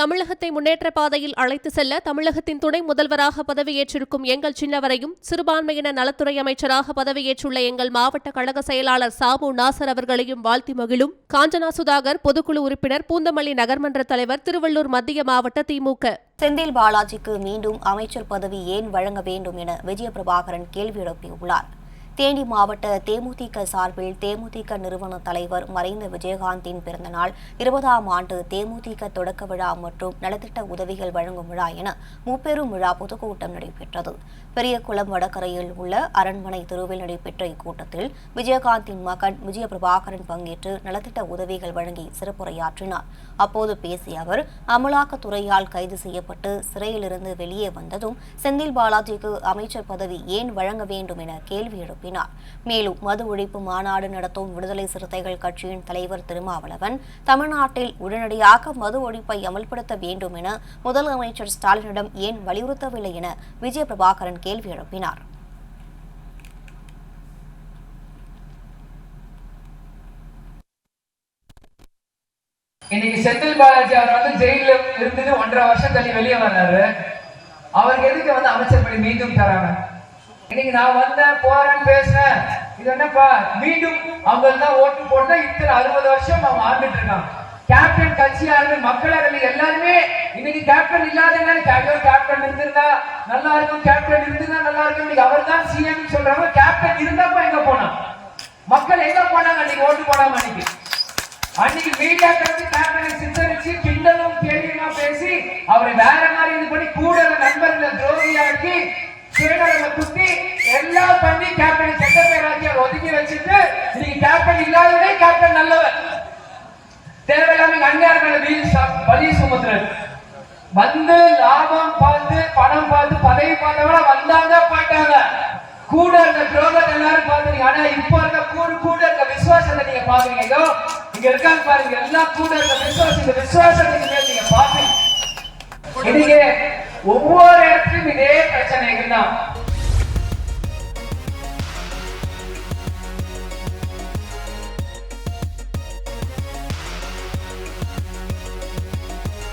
தமிழகத்தை முன்னேற்ற பாதையில் அழைத்து செல்ல தமிழகத்தின் துணை முதல்வராக பதவியேற்றிருக்கும் எங்கள் சின்னவரையும் சிறுபான்மையின நலத்துறை அமைச்சராக பதவியேற்றுள்ள எங்கள் மாவட்ட கழக செயலாளர் சாமு நாசர் அவர்களையும் வாழ்த்தி மகிழும். காஞ்சனா சுதாகர் பொதுக்குழு உறுப்பினர் பூந்தமல்லி நகர்மன்ற தலைவர் திருவள்ளூர் மத்திய மாவட்ட திமுக. செந்தில் பாலாஜிக்கு மீண்டும் அமைச்சர் பதவி ஏன் வழங்க வேண்டும் என விஜயபிரபாகரன் கேள்வி எழுப்பியுள்ளார். தேனி மாவட்ட தேமுதிக சார்பில் தேமுதிக நிறுவன தலைவர் மறைந்த விஜயகாந்தின் பிறந்தநாள் இருபதாம் ஆண்டு தேமுதிக தொடக்க விழா மற்றும் நலத்திட்ட உதவிகள் வழங்கும் விழா என முப்பெரும் விழா பொதுக்கூட்டம் நடைபெற்றது. பெரியகுளம் வடகரையில் உள்ள அரண்மனை தெருவில் நடைபெற்ற இக்கூட்டத்தில் விஜயகாந்தின் மகன் விஜய பிரபாகரன் பங்கேற்று நலத்திட்ட உதவிகள் வழங்கி சிறப்புரையாற்றினார். அப்போது பேசிய அவர் அமலாக்கத்துறையால் கைது செய்யப்பட்டு சிறையிலிருந்து வெளியே வந்ததும் செந்தில் பாலாஜிக்கு அமைச்சர் பதவி ஏன் வழங்க வேண்டும் என கேள்வி எழுப்பினார் அனுப்பினார் மேலும் மது ஒழிப்பு மாநாடு நடத்தும் விடுதலை சிறுத்தைகள் கட்சியின் தலைவர் திருமாவளவன் தமிழ்நாட்டில் உடனடியாக மது ஒழிப்பை அமல்படுத்த வேண்டும் என முதலமைச்சர் ஸ்டாலினிடம் ஏன் வலியுறுத்தவில்லை என விஜய பிரபாகரன் கேள்வி எழுப்பினார். இன்னைக்கு செந்தில் பாலாஜி அவர் வந்து ஜெயில இருந்துட்டு ஒன்றரை வருஷம் தள்ளி வெளியே வர்றாரு. அவருக்கு எதுக்கு வந்து அமைச்சர் பணி மீண்டும் தராங்க? இன்னைக்கு நான் வந்தேன் போறேன் பேசுறேன். இது என்னப்பா மீண்டும் அவங்க தான் ஓட்டு போட்டா இத்தனை அறுபது வருஷம் அவன் ஆண்டுட்டு இருக்கான். கேப்டன் கட்சியா இருந்து மக்களவை எல்லாருமே இன்னைக்கு கேப்டன் இல்லாத என்ன? கேப்டன் இருந்திருந்தா நல்லா இருக்கும் கேப்டன் இருந்திருந்தா நல்லா இருக்கும். இன்னைக்கு அவர் தான் சிஎம் சொல்றாங்க. கேப்டன் இருந்தப்ப எங்க போனான்? மக்கள் எங்க போனாங்க அன்னைக்கு? ஓட்டு போடாம அன்னைக்கு. அன்னைக்கு மீடியாக்களுக்கு கேப்டனை சித்தரிச்சு கிண்டலும் கேள்வியுமா பேசி அவரை வேற மாதிரி இது பண்ணி கூட ஒதுக்கி வச்சுட்டு இன்னைக்கு கேப்டன் இல்லாதவரே கேப்டன் நல்லவர் தேவையில்லாம எங்க அண்ணார் மேல வீல் சுமத்துறது வந்து லாபம் பார்த்து பணம் பார்த்து பதவி பார்த்தவங்க வந்தாங்க போயிட்டாங்க. கூட இருக்க துரோகத்தை எல்லாரும் பாக்குறீங்க ஆனா இப்ப இருக்க கூட கூட இருக்க விசுவாசத்தை நீங்க பாக்குறீங்க இங்க இருக்காங்க பாருங்க எல்லாம் கூட இருக்க விசுவாசம் இந்த விசுவாசத்துக்கு மேல் நீங்க பாப்பீங்க இன்னைக்கு ஒவ்வொரு இடத்துலயும் இதே பிரச்சனைகள் தான்